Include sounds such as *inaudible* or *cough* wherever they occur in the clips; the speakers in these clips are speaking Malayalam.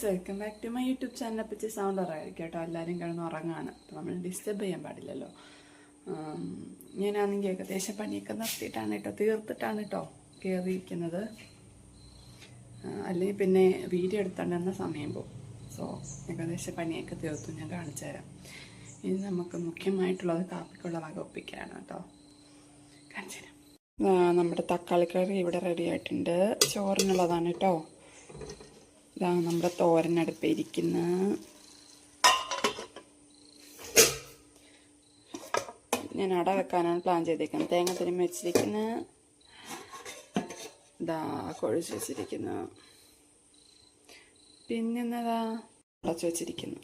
Friends welcome back to my YouTube ചാനലിനെ പറ്റി സൗണ്ട് ഉറങ്ങായിരിക്കും കേട്ടോ. എല്ലാവരും കിടന്ന് ഉറങ്ങാണ്. അപ്പോൾ നമ്മൾ ഡിസ്റ്റർബ് ചെയ്യാൻ പാടില്ലല്ലോ. ഞാനാണെങ്കിൽ ഏകദേശം പണിയൊക്കെ നിർത്തിയിട്ടാണ് കേട്ടോ. തീർത്തിട്ടാണ് കേട്ടോ കയറിയിരിക്കുന്നത് അല്ലെങ്കിൽ പിന്നെ വീഡിയോ എടുത്തോണ്ടെന്ന സമയം പോകും സോ ഏകദേശം പണിയൊക്കെ തീർത്തു. ഞാൻ കാണിച്ചു തരാം. ഇനി നമുക്ക് മുഖ്യമായിട്ടുള്ളത് കാപ്പിക്കുള്ള വക ഒപ്പിക്കാനാണ് കേട്ടോ. കാണിച്ചു തരാം. നമ്മുടെ തക്കാളി കറി ഇവിടെ റെഡി ആയിട്ടുണ്ട്. ചോറിനുള്ളതാണ് കേട്ടോ. ഇതാ നമ്മുടെ തോരൻ ഇരിക്കുന്ന ഞാൻ അട വെക്കാനാണ് പ്ലാൻ ചെയ്തേക്കുന്നത് തേങ്ങ തിരുമ്മി വെച്ചിരിക്കുന്ന. ഇതാ കൊഴിച്ച് വെച്ചിരിക്കുന്നു. പിന്നെന്നതാ അടച്ചു വെച്ചിരിക്കുന്നു.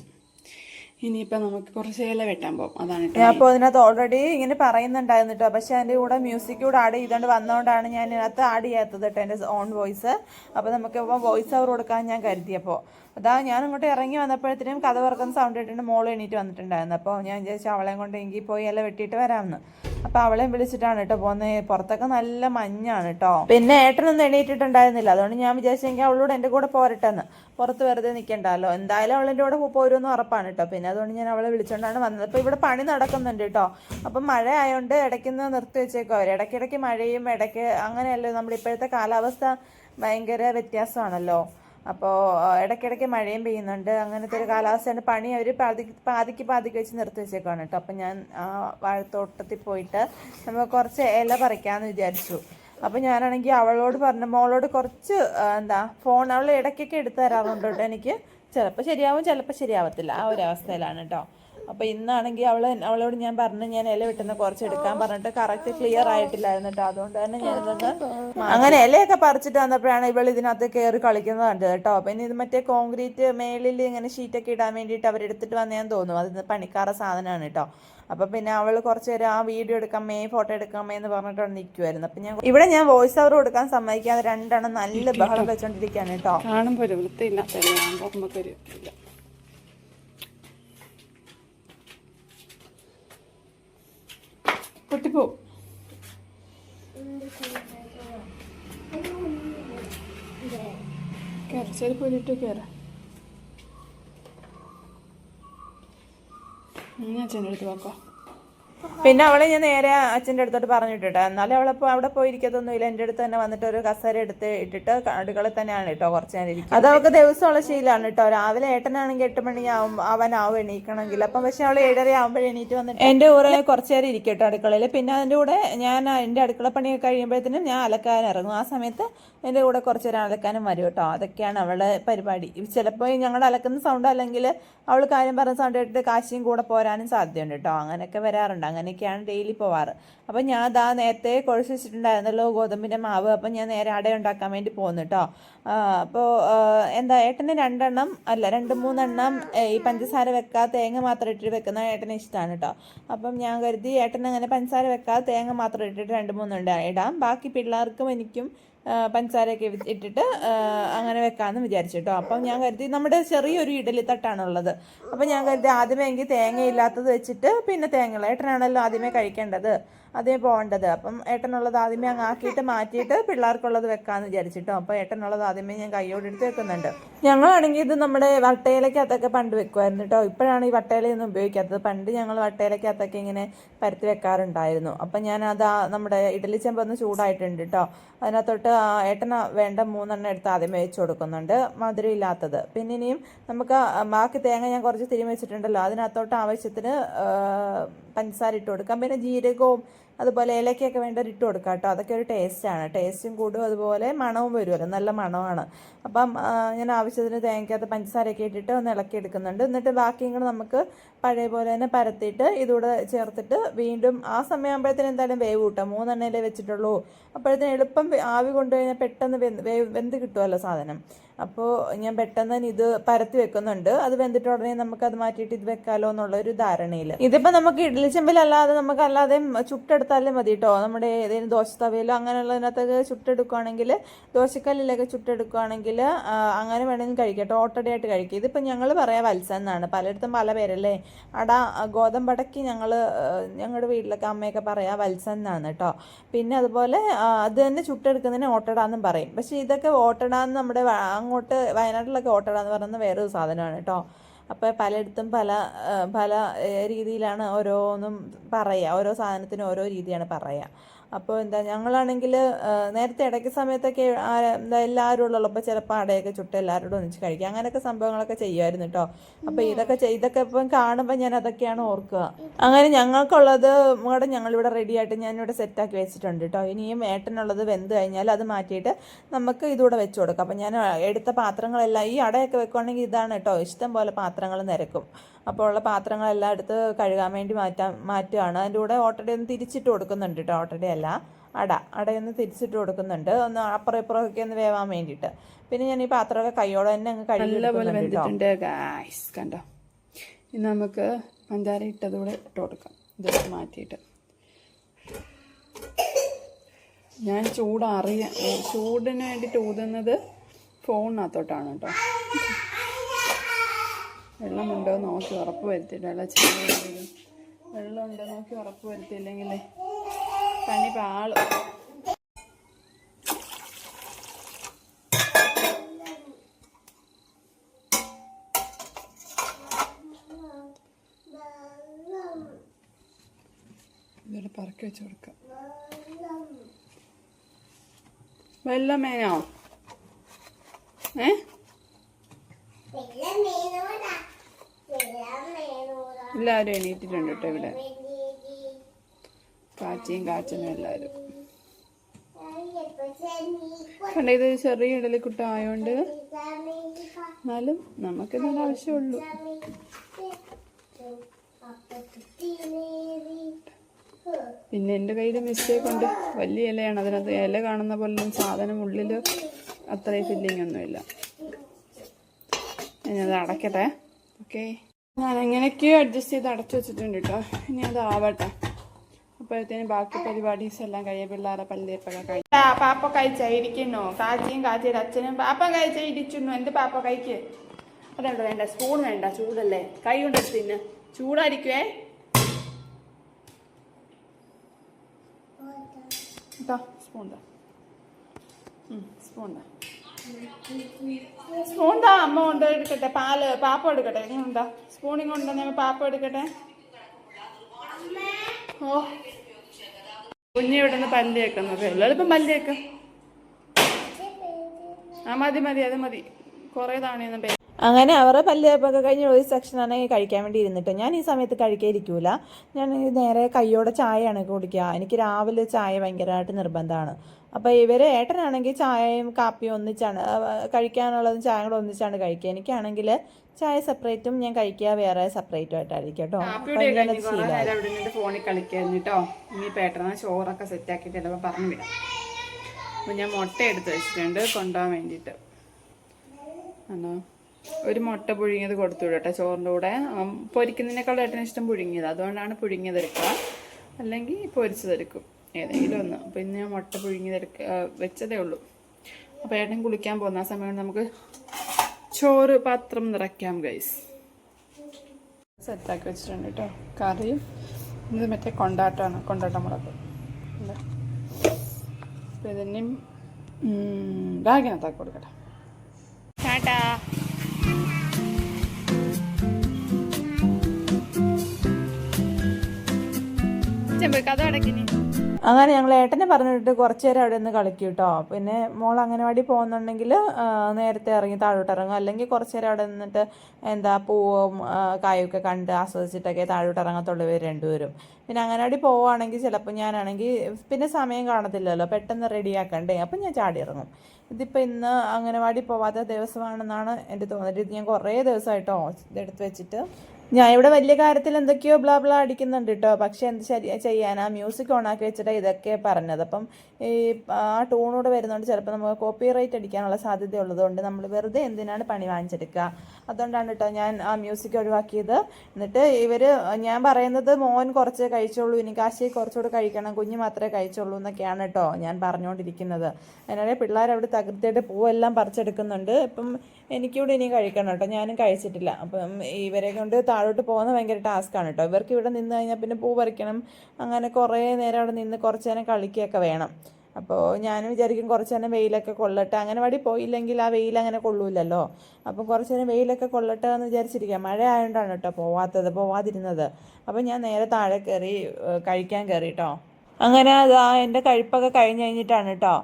ഇനിയിപ്പോൾ നമുക്ക് കുറച്ച് ഇല വെട്ടാൻ പോകും അതാണ് ഞാൻ അപ്പോൾ ഇതിനകത്ത് ഓൾറെഡി ഇങ്ങനെ പറയുന്നുണ്ടായിരുന്നു കേട്ടോ പക്ഷെ അതിന്റെ കൂടെ മ്യൂസിക് കൂടെ ആഡ് ചെയ്തുകൊണ്ട് വന്നതുകൊണ്ടാണ് ഞാൻ ഇതിനകത്ത് ആഡ് ചെയ്യാത്തത് കേട്ടോ എന്റെ ഓൺ വോയിസ് അപ്പോൾ നമുക്ക് ഇപ്പോൾ വോയിസ് ഓവർ കൊടുക്കാൻ ഞാൻ കരുതിയപ്പോൾ അതാ ഞാൻ അങ്ങോട്ട് ഇറങ്ങി വന്നപ്പോഴത്തേനും കഥ പറക്കുന്ന സൗണ്ട് ഇട്ടിട്ട് മോൾ എണീറ്റ് വന്നിട്ടുണ്ടായിരുന്നു. അപ്പോൾ ഞാൻ വിചാരിച്ചു അവളെയും കൊണ്ട് എങ്കിൽ പോയി ഇല വെട്ടിയിട്ട് വരാമെന്ന്. അപ്പോൾ അവളെയും വിളിച്ചിട്ടാണ് കേട്ടോ പോകുന്നത് പുറത്തൊക്കെ നല്ല മഞ്ഞാണ് കേട്ടോ പിന്നെ ഏട്ടനൊന്നും എണീറ്റിട്ടുണ്ടായിരുന്നില്ല. അതുകൊണ്ട് ഞാൻ വിചാരിച്ചെങ്കിൽ അവളോട് എന്റെ കൂടെ പോരട്ടെന്ന്. പുറത്ത് വെറുതെ നിൽക്കണ്ടല്ലോ എന്തായാലും അവളെന്റെ കൂടെ പോരുമെന്ന് ഉറപ്പാണ് കേട്ടോ പിന്നെ അതുകൊണ്ട് ഞാൻ അവളെ വിളിച്ചുകൊണ്ടാണ് വന്നത്. അപ്പോൾ ഇവിടെ പണി നടക്കുന്നുണ്ട് കേട്ടോ അപ്പം മഴ ആയതുകൊണ്ട് ഇടയ്ക്കുന്ന് നിർത്തി വെച്ചേക്കും അവർ ഇടയ്ക്കിടയ്ക്ക് മഴയും ഇടയ്ക്ക് അങ്ങനെയല്ലോ. നമ്മുടെ ഇപ്പോഴത്തെ കാലാവസ്ഥ ഭയങ്കര വ്യത്യാസമാണല്ലോ. അപ്പോൾ ഇടയ്ക്കിടയ്ക്ക് മഴയും പെയ്യുന്നുണ്ട്. അങ്ങനത്തെ ഒരു കാലാവസ്ഥയാണ്. പണി അവർ പാതി പാതിക്ക് പാതിക്ക് വെച്ച് നിർത്തി വെച്ചേക്കാണ് കേട്ടോ. അപ്പം ഞാൻ ആ വാഴത്തോട്ടത്തിൽ പോയിട്ട് നമുക്ക് കുറച്ച് ഇല പറിക്കാമെന്ന് വിചാരിച്ചു. അപ്പം ഞാനാണെങ്കിൽ അവളോട് പറഞ്ഞു മോളോട് കുറച്ച് എന്താ ഫോൺ അവൾ ഇടയ്ക്കൊക്കെ എടുത്തു തരാറുണ്ട് കേട്ടോ എനിക്ക്. ചിലപ്പോൾ ശരിയാവും ചിലപ്പോൾ ശരിയാവത്തില്ല. ആ ഒരു അവസ്ഥയിലാണ് കേട്ടോ. അപ്പോൾ ഇന്നാണെങ്കിൽ അവൾ അവളോട് ഞാൻ പറഞ്ഞു ഞാൻ ഇല വെട്ടുന്ന കുറച്ച് എടുക്കാൻ പറഞ്ഞിട്ട് കറക്റ്റ് ക്ലിയർ ആയിട്ടില്ലായിരുന്നു കേട്ടോ അതുകൊണ്ട് തന്നെ ഞാനിതൊന്ന് അങ്ങനെ ഇലയൊക്കെ പറിച്ചിട്ട് വന്നപ്പോഴാണ് ഇവൾ ഇതിനകത്ത് കയറി കളിക്കുന്നത് കണ്ടത് കേട്ടോ ഇനി ഇത് മറ്റേ കോൺക്രീറ്റ് മേളിൽ ഇങ്ങനെ ഷീറ്റൊക്കെ ഇടാൻ വേണ്ടിയിട്ട് അവരെടുത്തിട്ട് വന്നേന്ന് തോന്നുന്നു. അത് പണിക്കാറ സാധനമാണ് കേട്ടോ അപ്പൊ പിന്നെ അവൾ കുറച്ച് നേരം ആ വീഡിയോ എടുക്കാമേ ഫോട്ടോ എടുക്കാമേ എന്ന് പറഞ്ഞിട്ട് നിൽക്കുമായിരുന്നു അപ്പൊ ഞാൻ ഇവിടെ ഞാൻ വോയിസ് ഓവർ കൊടുക്കാൻ സമ്മതിക്കാതെ രണ്ടെണ്ണം നല്ല ബഹളം വെച്ചോണ്ടിരിക്കുകയാണ് കേട്ടോ കാണുമ്പോൾ ഒരു ചെരുപ്പ് ഊരിയിട്ട് കയറ ഞാൻ അച്ഛന്റെ നോക്കോ പിന്നെ അവളെ ഞാൻ നേരെ അച്ഛന്റെ അടുത്തോട്ട് പറഞ്ഞിട്ടിട്ടോ. എന്നാലും അവളപ്പോൾ അവിടെ പോയിരിക്കത്തൊന്നുമില്ല. എന്റെ അടുത്ത് തന്നെ വന്നിട്ട് ഒരു കസേര എടുത്ത് ഇട്ടിട്ട് അടുക്കള തന്നെയാണ് കേട്ടോ കുറച്ച് നേരം ഇരിക്കും അത് അവൾക്ക് ദിവസമുള്ള ശീലമാണ് കേട്ടോ രാവിലെ ഏട്ടനാണെങ്കിൽ എട്ട് മണിയാവും അവനാവും എണീക്കണമെങ്കിൽ. അപ്പം പക്ഷെ അവൾ ഏഴര ആകുമ്പോഴേ എണീറ്റ് വന്നിട്ട് എന്റെ കൂടെ കുറച്ച് നേരം ഇരിക്കും കേട്ടോ അടുക്കളയിൽ. പിന്നെ അതിന്റെ കൂടെ ഞാൻ എന്റെ അടുക്കള പണിയൊക്കെ കഴിയുമ്പോഴത്തേനും ഞാൻ അലക്കാൻ ഇറങ്ങും. ആ സമയത്ത് എന്റെ കൂടെ കുറച്ച് നേരം അലക്കാനും വരും കേട്ടോ അതൊക്കെയാണ് അവളുടെ പരിപാടി. ചിലപ്പോൾ ഞങ്ങളുടെ അലക്കുന്ന സൗണ്ട് അല്ലെങ്കിൽ അവൾ കാര്യം പറഞ്ഞ സൗണ്ട് കേട്ടിട്ട് കാശിയും കൂടെ പോരാനും സാധ്യതയുണ്ട് കേട്ടോ അങ്ങനെയൊക്കെ വരാറുണ്ട്. അങ്ങനെയൊക്കെയാണ് ഡെയിലി പോവാറ്. അപ്പം ഞാൻ അതാ നേരത്തെ കുഴച്ച് വെച്ചിട്ടുണ്ടായിരുന്നല്ലോ ഗോതമ്പിന്റെ മാവ്. അപ്പം ഞാൻ നേരെ അട ഉണ്ടാക്കാൻ വേണ്ടി പോകുന്നു കേട്ടോ അപ്പോൾ എന്താ ഏട്ടന് രണ്ടെണ്ണം അല്ല രണ്ട് മൂന്നെണ്ണം ഈ പഞ്ചസാര വെക്കാതെ തേങ്ങ മാത്രം ഇട്ടിട്ട് വെക്കുന്ന ഏട്ടന് ഇഷ്ടമാണ് കേട്ടോ അപ്പം ഞാൻ കരുതി ഏട്ടൻ അങ്ങനെ പഞ്ചസാര വെക്കാതെ തേങ്ങ മാത്രം ഇട്ടിട്ട് രണ്ട് മൂന്നെണ്ണം ഇടാം. ബാക്കി പിള്ളേർക്കും എനിക്കും പഞ്ചസാരയൊക്കെ ഇട്ടിട്ട് അങ്ങനെ വെക്കാമെന്ന് വിചാരിച്ചു കേട്ടോ അപ്പം ഞാൻ കരുതി നമ്മുടെ ചെറിയൊരു ഇഡലി തട്ടാണുള്ളത്. അപ്പം ഞാൻ കരുതി ആദ്യമേ എങ്കിൽ തേങ്ങയില്ലാത്തത് വെച്ചിട്ട് പിന്നെ തേങ്ങ ഏട്ടനാണല്ലോ ആദ്യമേ കഴിക്കേണ്ടത്. അതേ പോകേണ്ടത്. അപ്പം ഏട്ടനുള്ളത് ആദ്യമേ അങ്ങ് ആക്കിയിട്ട് മാറ്റിയിട്ട് പിള്ളേർക്കുള്ളത് വെക്കാമെന്ന് വിചാരിച്ചിട്ടോ. അപ്പം ഏട്ടനുള്ളത് ആദ്യമേ ഞാൻ കൈയോട് എടുത്ത് വെക്കുന്നുണ്ട്. ഞങ്ങളാണെങ്കിൽ ഇത് നമ്മുടെ വട്ടയിലക്കകത്തൊക്കെ പണ്ട് വെക്കുമായിരുന്നു കേട്ടോ. ഇപ്പോഴാണ് ഈ വട്ടയിലൊന്നും ഉപയോഗിക്കാത്തത്. പണ്ട് ഞങ്ങൾ വട്ടയിലക്കകത്തൊക്കെ ഇങ്ങനെ പരത്തി വെക്കാറുണ്ടായിരുന്നു. അപ്പം ഞാൻ അത് നമ്മുടെ ഇഡലി ചെമ്പൊന്ന് ചൂടായിട്ടുണ്ട് കേട്ടോ. അതിനകത്തോട്ട് ഏട്ടന വേണ്ട മൂന്നെണ്ണം എടുത്ത് ആദ്യമേ വെച്ച് കൊടുക്കുന്നുണ്ട്. മധുരം ഇല്ലാത്തത്. പിന്നെ ഇനിയും നമുക്ക് ബാക്കി തേങ്ങ ഞാൻ കുറച്ച് തിരിഞ്ഞ് വെച്ചിട്ടുണ്ടല്ലോ. അതിനകത്തോട്ട് ആവശ്യത്തിന് പഞ്ചസാര ഇട്ട് കൊടുക്കാം. പിന്നെ ജീരകവും അതുപോലെ ഏലക്കയൊക്കെ വേണ്ടത് ഇട്ട് കൊടുക്കാം കേട്ടോ. അതൊക്കെ ഒരു ടേസ്റ്റാണ് ടേസ്റ്റും കൂടും. അതുപോലെ മണവും വരുമല്ലോ നല്ല മണമാണ്. അപ്പം ഞാൻ ആവശ്യത്തിന് തേങ്ങയ്ക്കകത്ത് പഞ്ചസാരയൊക്കെ ഇട്ടിട്ട് ഒന്ന് ഇളക്കി എടുക്കുന്നുണ്ട് എന്നിട്ട് ബാക്കിയും കൂടെ നമുക്ക് പഴയ പോലെ തന്നെ പരത്തിയിട്ട് ഇതുകൂടെ ചേർത്തിട്ട് വീണ്ടും ആ സമയമാകുമ്പോഴത്തേന് എന്തായാലും വേവ് കൂട്ടാം. മൂന്നെണ്ണയിലേ വെച്ചിട്ടുള്ളൂ. അപ്പോഴത്തേന് എളുപ്പം ആവി കൊണ്ടുകഴിഞ്ഞാൽ പെട്ടെന്ന് വെന്ത് കിട്ടുമല്ലോ സാധനം. അപ്പോൾ ഞാൻ പെട്ടെന്ന് തന്നെ ഇത് പരത്തി വെക്കുന്നുണ്ട്. അത് വെന്തിട്ട് ഉടനെ നമുക്ക് അത് മാറ്റിയിട്ട് ഇത് വെക്കാലോ എന്നുള്ള ഒരു ധാരണയിൽ ഇതിപ്പോൾ നമുക്ക് ഇഡ്ഡലി ചെമ്പിലല്ലാതെ നമുക്ക് അല്ലാതെ ചുട്ടെടുത്താലേ മതി കേട്ടോ നമ്മുടെ ഏതെങ്കിലും ദോശ തവയിലോ അങ്ങനെയുള്ളതിനകത്തൊക്കെ ചുട്ടെടുക്കുകയാണെങ്കിൽ ദോശക്കല്ലിലൊക്കെ ചുട്ടെടുക്കുകയാണെങ്കിൽ അങ്ങനെ വേണമെങ്കിൽ കഴിക്കാം കേട്ടോ ഓട്ടടയായിട്ട് കഴിക്കുക ഇതിപ്പോൾ ഞങ്ങൾ പറയാം വത്സ എന്നാണ്. പലയിടത്തും പല പേരല്ലേ. അടാ ഗോതമ്പടക്കി ഞങ്ങൾ ഞങ്ങളുടെ വീട്ടിലൊക്കെ അമ്മയൊക്കെ പറയാം വത്സ എന്നാണ് കേട്ടോ പിന്നെ അതുപോലെ അത് തന്നെ ചുട്ടെടുക്കുന്നതിന് ഓട്ടടാന്നും പറയും. പക്ഷേ ഇതൊക്കെ ഓട്ടടാന്ന് നമ്മുടെ അങ്ങോട്ട് വയനാട്ടിലൊക്കെ ഓട്ടട എന്ന് പറയുന്നത് വേറൊരു സാധനമാണ് കേട്ടോ. അപ്പോൾ പലയിടത്തും പല പല രീതിയിലാണ് ഓരോന്നും പറയുക ഓരോ സാധനത്തിനും ഓരോ രീതിയാണ് പറയുക അപ്പോൾ എന്താ ഞങ്ങളാണെങ്കിൽ നേരത്തെ ഇടയ്ക്ക് സമയത്തൊക്കെ എന്താ എല്ലാവരും ഉള്ളപ്പോൾ ചിലപ്പോൾ അടയൊക്കെ ചുട്ട് എല്ലാവരോടും ഒന്നിച്ച് കഴിക്കുക അങ്ങനെയൊക്കെ സംഭവങ്ങളൊക്കെ ചെയ്യുമായിരുന്നു കേട്ടോ അപ്പോൾ ഇതൊക്കെ ഇതൊക്കെ ഇപ്പം കാണുമ്പോൾ ഞാൻ അതൊക്കെയാണ് ഓർക്കുക. അങ്ങനെ ഞങ്ങൾക്കുള്ളത് കൂടെ ഞങ്ങളിവിടെ റെഡി ആയിട്ട് ഞാനിവിടെ സെറ്റാക്കി വെച്ചിട്ടുണ്ട് കേട്ടോ ഇനിയും ഏട്ടനുള്ളത് വെന്ത് കഴിഞ്ഞാൽ അത് മാറ്റിയിട്ട് നമുക്ക് ഇതുകൂടെ വെച്ച് കൊടുക്കാം. അപ്പം ഞാൻ എടുത്ത പാത്രങ്ങളെല്ലാം ഈ അടയൊക്കെ വെക്കുവാണെങ്കിൽ ഇതാണ് കേട്ടോ ഇഷ്ടം പോലെ പാത്രങ്ങൾ നിരക്കും. അപ്പോൾ ഉള്ള പാത്രങ്ങളെല്ലാം എടുത്ത് കഴുകാൻ വേണ്ടി മാറ്റാൻ മാറ്റുകയാണ്. അതിന്റെ കൂടെ ഓട്ടടയൊന്ന് തിരിച്ചിട്ട് കൊടുക്കുന്നുണ്ട് കേട്ടോ ഓട്ടടയല്ല അട അടയൊന്ന് തിരിച്ചിട്ട് കൊടുക്കുന്നുണ്ട്. ഒന്ന് അപ്പുറം ഇപ്പുറമൊക്കെ ഒന്ന് വേവാൻ വേണ്ടിയിട്ട്. പിന്നെ ഞാൻ ഈ പാത്രമൊക്കെ കൈയോടെ തന്നെ അങ്ങ് കഴുകി നല്ലപോലെ എടുക്കുന്നുണ്ട് കേട്ടോ വെന്തിട്ടുണ്ട് ഗായ്സ് കണ്ടോ? ഇനി നമുക്ക് പഞ്ചാര ഇട്ടതുകൂടെ ഇട്ട് കൊടുക്കാം. ഇതൊക്കെ മാറ്റിയിട്ട്. ഞാൻ ചൂടറിയ ചൂടിന് വേണ്ടിയിട്ട് ഊതുന്നത് ഫോണിനകത്തോട്ടാണ് കേട്ടോ വെള്ളമുണ്ടോ നോക്കി ഉറപ്പ് വരുത്തിയിട്ട് വെള്ളം ചെറിയ വെള്ളമുണ്ടോ നോക്കി ഉറപ്പ് വരുത്തിയില്ലെങ്കിൽ പണി പാളും ഇതൊരു പറക്കി വെച്ച് കൊടുക്കാം. വെള്ളമേനോ ഏ? എല്ലാവരും എണീറ്റിട്ടുണ്ട് കേട്ടോ ഇവിടെ. കാച്ചിയും കാച്ചനും എല്ലാവരും കണ്ട ഇത് ചെറിയ ഇടലിക്കുട്ട ആയതുകൊണ്ട് എന്നാലും നമുക്കിതിന് ആവശ്യമുള്ളൂ. പിന്നെ എന്റെ കയ്യിൽ മിസ്റ്റേക്ക് ഉണ്ട്. വലിയ ഇലയാണ്. അതിനകത്ത് ഇല കാണുന്ന പോലെ സാധനം ഉള്ളിൽ അത്രയും ഫില്ലിംഗ് ഒന്നുമില്ല ഞാനത് അടയ്ക്കട്ടെ. ഓക്കെ ഞാൻ എങ്ങനെയൊക്കെയോ അഡ്ജസ്റ്റ് ചെയ്ത് അടച്ചു വെച്ചിട്ടുണ്ട് കേട്ടോ ഇനി അത് ആവട്ടെ. അപ്പോഴത്തേന് ബാക്കി പരിപാടീസ് എല്ലാം കഴിയും പിള്ളേരെ പള്ളിയപ്പൊക്കെ കഴിയും പാപ്പ കഴിച്ചായിരിക്കുന്നു കാച്ചിയും കാച്ചിയുടെ അച്ഛനും പാപ്പ കഴിച്ച ഇടിച്ചിരുന്നു എന്ത് പാപ്പ കഴിക്ക്? അതുണ്ട് വേണ്ട സ്പൂൺ വേണ്ട ചൂടല്ലേ? കൈ കൊണ്ട് തിന്ന്. ചൂടായിരിക്കുവേ? സ്പൂൺ സ്പൂൺ സ്പൂൺ താ അമ്മ കൊണ്ട് എടുക്കട്ടെ പാൽ പാപ്പ എടുക്കട്ടെ. ഇങ്ങോട്ടാ സ്പൂണിങ് കൊണ്ട് ഞാൻ പാപ്പ എടുക്കട്ടെ? ഓ കുഞ്ഞി ഇവിടെ നിന്ന് പല്ല് കേൾക്കുന്നത് എളുപ്പം പല്ല് കേൾക്കും ആ മതി മതി അത് മതി. കുറേ തവണയൊന്നും പേര് അങ്ങനെ അവരുടെ പല്ലേപ്പൊക്കെ കഴിഞ്ഞ് ഒരു സെക്ഷനാണ് കഴിക്കാൻ വേണ്ടി ഇരുന്നിട്ട്. ഞാൻ ഈ സമയത്ത് കഴിക്കാൻ ഇരിക്കൂല ഞാൻ നേരെ കൈയോടെ ചായയാണ് കുടിക്കുക. എനിക്ക് രാവിലെ ചായ ഭയങ്കരമായിട്ട് നിർബന്ധമാണ്. അപ്പോൾ ഇവർ ഏട്ടനാണെങ്കിൽ ചായയും കാപ്പിയും ഒന്നിച്ചാണ് കഴിക്കാനുള്ളതും ചായ കൂടെ ഒന്നിച്ചാണ് കഴിക്കുക. എനിക്കാണെങ്കിൽ ചായ സെപ്പറേറ്റും ഞാൻ കഴിക്കുക വേറെ സെപ്പറേറ്റും ആയിട്ടായിരിക്കും കേട്ടോ. ഫോണിൽ കളിക്കായിരുന്നു കേട്ടോ. ഇനി പേട്ടന ചോറൊക്കെ സെറ്റാക്കിയിട്ട് ചിലപ്പോൾ പറഞ്ഞു വിടാം. അപ്പം ഞാൻ മുട്ട എടുത്ത് വെച്ചിട്ടുണ്ട് കൊണ്ടുപോകാൻ വേണ്ടിട്ട് ആണോ? ഒരു മുട്ട പുഴുങ്ങിയത് കൊടുത്തു വിടും കേട്ടോ ചോറിന്റെ കൂടെ. പൊരിക്കുന്നതിനേക്കാളും ഏട്ടന് ഇഷ്ടം പുഴുങ്ങിയത്. അതുകൊണ്ടാണ് പുഴുങ്ങിയതെടുക്കുക. അല്ലെങ്കിൽ പൊരിച്ചതെടുക്കും. ഏതെങ്കിലും ഒന്ന്. അപ്പം ഇന്ന് ഞാൻ മുട്ട പുഴുങ്ങിയതെടുക്ക വെച്ചതേ ഉള്ളൂ. അപ്പോൾ ഏട്ടൻ കുളിക്കാൻ പോകുന്ന ആ സമയം നമുക്ക് ചോറ് പാത്രം നിറയ്ക്കാം ഗൈസ് സെറ്റാക്കി വെച്ചിട്ടുണ്ട് കേട്ടോ കറിയും ഇത് മറ്റേ കൊണ്ടാട്ടമാണ് കൊണ്ടാട്ട മുളക്. അപ്പോൾ ഇതിനെയും ബാഗിനകത്താക്കി കൊടുക്കട്ടെ. ടാറ്റാ. ചെമ്പ് കഥ അടക്കിനി അങ്ങനെ ഞങ്ങൾ ഏട്ടനെ പറഞ്ഞിട്ട് കുറച്ച് നേരം അവിടെ നിന്ന് കളിക്കും കേട്ടോ. പിന്നെ മോൾ അങ്ങനവാടി പോകുന്നുണ്ടെങ്കിൽ നേരത്തെ ഇറങ്ങി താഴോട്ട് ഇറങ്ങും. അല്ലെങ്കിൽ കുറച്ച് നേരം അവിടെ നിന്നിട്ട് എന്താ പൂവും കായൊക്കെ കണ്ട് ആസ്വദിച്ചിട്ടൊക്കെ താഴോട്ട് ഇറങ്ങത്തുള്ളൂ ഇവർ രണ്ടുപേരും. പിന്നെ അങ്ങനവാടി പോവുകയാണെങ്കിൽ ചിലപ്പോൾ ഞാനാണെങ്കിൽ പിന്നെ സമയം കാണത്തില്ലല്ലോ. പെട്ടെന്ന് റെഡിയാക്കണ്ടേ അപ്പം ഞാൻ ചാടി ഇറങ്ങും. ഇതിപ്പോൾ ഇന്ന് അങ്ങനവാടി പോവാത്ത ദിവസമാണെന്നാണ് എന്റെ തോന്നുന്നത് ഇത് ഞാൻ കുറേ ദിവസമായിട്ടോ ഇതെടുത്ത് വെച്ചിട്ട് ഞാൻ ഇവിടെ വലിയ കാര്യത്തിൽ എന്തൊക്കെയോ ബ്ലാ ബ്ലാ അടിക്കുന്നുണ്ട് കേട്ടോ പക്ഷെ എന്ത് ശരി ആ മ്യൂസിക് ഓണാക്കി വെച്ചിട്ട് ഇതൊക്കെ പറഞ്ഞത്. അപ്പം ഈ ആ ടൂണൂടെ വരുന്നതുകൊണ്ട് ചിലപ്പോൾ നമുക്ക് കോപ്പി റൈറ്റ് അടിക്കാനുള്ള സാധ്യത ഉള്ളതുകൊണ്ട് നമ്മൾ വെറുതെ എന്തിനാണ് പണി വാങ്ങിച്ചെടുക്കുക അതുകൊണ്ടാണ് കേട്ടോ ഞാൻ ആ മ്യൂസിക് ഒഴിവാക്കിയത്. എന്നിട്ട് ഇവർ ഞാൻ പറയുന്നത് മോൻ കുറച്ച് കഴിച്ചോളൂ ഇനി കാശിയെ കുറച്ചുകൂടെ കഴിക്കണം കുഞ്ഞ് മാത്രമേ കഴിച്ചോളൂ എന്നൊക്കെയാണ് കേട്ടോ ഞാൻ പറഞ്ഞുകൊണ്ടിരിക്കുന്നത് അതിനാൽ പിള്ളേർ അവിടെ തകൃത്തിയായിട്ട് പൂവെല്ലാം പറിച്ചെടുക്കുന്നുണ്ട്. ഇപ്പം എനിക്കിവിടെ ഇനി കഴിക്കണം കേട്ടോ ഞാനും കഴിച്ചിട്ടില്ല. അപ്പം ഇവരെ കൊണ്ട് താഴോട്ട് പോകുന്ന ഭയങ്കര ടാസ്ക്കാണ് കേട്ടോ ഇവർക്ക് ഇവിടെ നിന്ന് കഴിഞ്ഞാൽ പിന്നെ പൂ പറിക്കണം. അങ്ങനെ കുറേ നേരം അവിടെ നിന്ന് കുറച്ച് നേരം കളിക്കുകയൊക്കെ വേണം. അപ്പോൾ ഞാൻ വിചാരിക്കും കുറച്ച് നേരം വെയിലൊക്കെ കൊള്ളട്ടെ. അങ്ങനെ വടി പോയില്ലെങ്കിൽ ആ വെയിൽ അങ്ങനെ കൊള്ളൂലല്ലോ അപ്പം കുറച്ച് നേരം വെയിലൊക്കെ കൊള്ളട്ടെ എന്ന് വിചാരിച്ചിരിക്കുക. മഴ ആയതുകൊണ്ടാണ് കേട്ടോ പോവാത്തത് പോവാതിരുന്നത്. അപ്പം ഞാൻ നേരെ താഴെ കയറി കഴിക്കാൻ കയറി കേട്ടോ അങ്ങനെ അതാ എന്റെ കഴിപ്പൊക്കെ കഴിഞ്ഞ് കഴിഞ്ഞിട്ടാണ് കേട്ടോ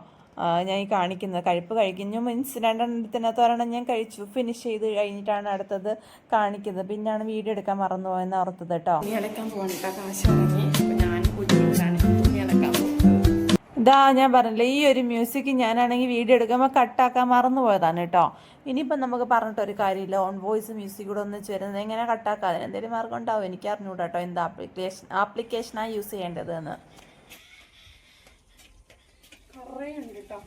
ഞാൻ ഈ കാണിക്കുന്നത്. കഴിപ്പ് കഴിക്കുന്നു മീൻസ് രണ്ടെണ്ണത്തിനകത്ത് ഞാൻ കഴിച്ചു. ഫിനിഷ് ചെയ്ത് കഴിഞ്ഞിട്ടാണ് അടുത്തത് കാണിക്കുന്നത്. പിന്നെയാണ് വീഡിയോ എടുക്കാൻ മറന്നു പോയെന്ന് ഓർത്തത് കേട്ടോ തുണി അലക്കാൻ പോകണ്ട കാശ് ഇറങ്ങി ഞാൻ തുണി ഇതാ ഞാൻ പറഞ്ഞില്ലേ ഈ ഒരു മ്യൂസിക് ഞാനാണെങ്കിൽ വീഡിയോ എടുക്കുമ്പോൾ കട്ടാക്കാൻ മറന്നു പോയതാണ് കേട്ടോ. ഇനിയിപ്പം നമുക്ക് പറഞ്ഞിട്ട് ഒരു കാര്യമില്ല. ഓൺ വോയിസ് മ്യൂസിക് കൂടെ ഒന്നിച്ച് വരുന്നത് എങ്ങനെ കട്ടാക്കാതെ എന്തെങ്കിലും മാർഗം ഉണ്ടാവും? എനിക്ക് അറിഞ്ഞൂടാ കേട്ടോ എന്ത് ആപ്ലിക്കേഷൻ ആപ്ലിക്കേഷനാണ് യൂസ് ചെയ്യേണ്ടത് എന്ന് കുറേ ഉണ്ട് കേട്ടോ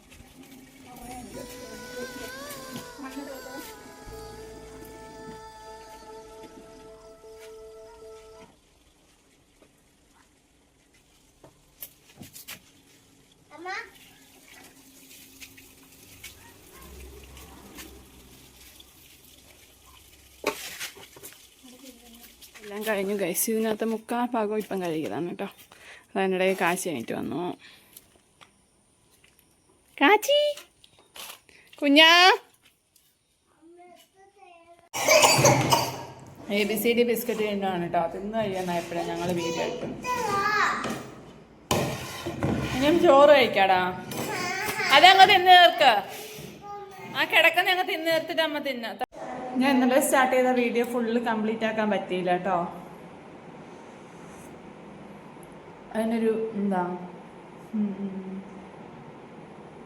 കഴിഞ്ഞു. ഗൈസ് ഇതിനകത്ത് മുക്കാൽ ഭാഗം ഇപ്പം കഴുകിയതാണ് കേട്ടോ. അതിനിടയിൽ കാച്ചി കഴിഞ്ഞിട്ട് വന്നു. കാച്ചി! കുഞ്ഞാ! A B C D biscuit കഴിഞ്ഞാണ് കേട്ടോ. തിന്ന് കഴിയാനായപ്പോഴാണ് ഞങ്ങൾ വീട്ടിലെത്തും ഇനിയും ചോറ് കഴിക്കാടാ. അതങ്ങ് തിന്ന് തീർക്ക്. ആ കിടക്കുന്ന ഞങ്ങൾ തിന്ന് തീർത്തിട്ട് അമ്മ തിന്ന. ഞാൻ ഇന്നലെ സ്റ്റാർട്ട് ചെയ്ത വീഡിയോ ഫുള്ള് കംപ്ലീറ്റ് ആക്കാൻ പറ്റിയില്ല കേട്ടോ അതിനൊരു എന്താ.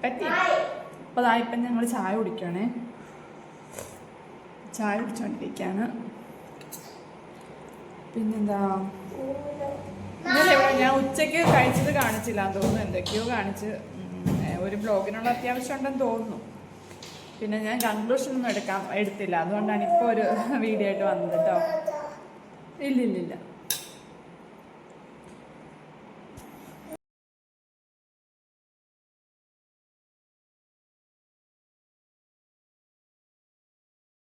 പറ്റി അപ്പോൾ അതാ ഇപ്പം ഞങ്ങൾ ചായ കുടിക്കുകയാണേ ചായ കുടിച്ചോണ്ടിരിക്കാണ്. പിന്നെന്താ? ഇന്നലെ ഞാൻ ഉച്ചയ്ക്ക് കഴിച്ചത് കാണിച്ചില്ല. എന്ന് തോന്നുന്നു എന്തൊക്കെയോ കാണിച്ച് ഒരു ബ്ലോഗിനുള്ള അത്യാവശ്യം ഉണ്ടെന്ന് തോന്നുന്നു. പിന്നെ ഞാൻ കൺക്ലൂഷൻ ഒന്നും എടുക്കാൻ എടുത്തില്ല. അതുകൊണ്ടാണ് ഇപ്പോൾ ഒരു *laughs* വീഡിയോ ആയിട്ട് വന്നത് കേട്ടോ ഇല്ലില്ലില്ല. ഇല്ല ഇല്ല